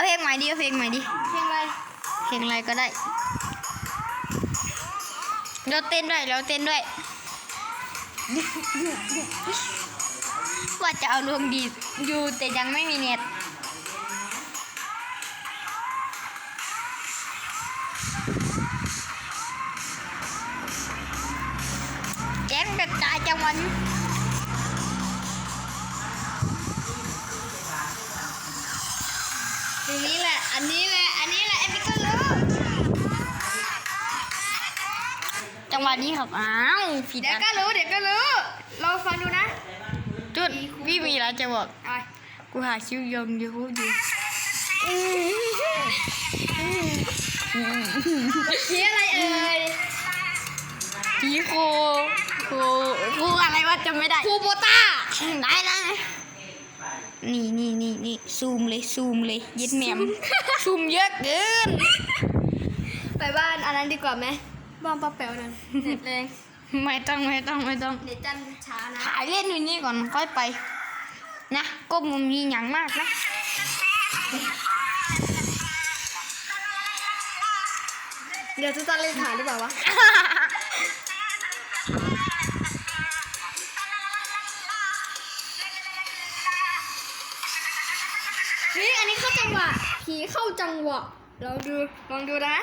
เอาเพลงใหม่ดิเอาเพลงใหม่ดิเพลงอะไรเพลงอะไรก็ได้เราเต้นด้วยเราเต้นด้วยว่าจะเอาลงดีอยู่แต่ยังไม่มีเน็ตแจ้งกระจายจังหวัน นี้แหละอันนี้แหละ อันนี้แหละเอ็มก็รู้จังหวะนี้ครับ อ้าวผิดเดี๋ยวอันก็รู้ เดี๋ยวก็รู้ลองฟังดูนะ จุด พี่มีอะไรจะบอก เอากูหาคิวยงยูทูบอยู่ผีอะไรเอ่ยพี่โคโคโคอะไรวะจำไม่ได้ ครูโบต้า ได้ได้นี่ นี่นี่นี่ซูมเลยซูมเลยยึดแหมมซูมเยอะเกิน ไปบ้านอันนั้นดีกว่าไหมบ้านป้าแป๋วนั่นเน็ตแรงไม่ต้องไม่ต้องไม่ต้องเน็ตจันช้านะถ่ายเล่นอยู่นี่ก่อนค่อยไป นะก็มึงมีอย่างมากนะเดี๋ยวจะจันเล่นถ่ายหรือเปล่าวะ เฮ้ยอันนี้เข้าจังหวะผีเข้าจังหวะเราดูลองดูนะ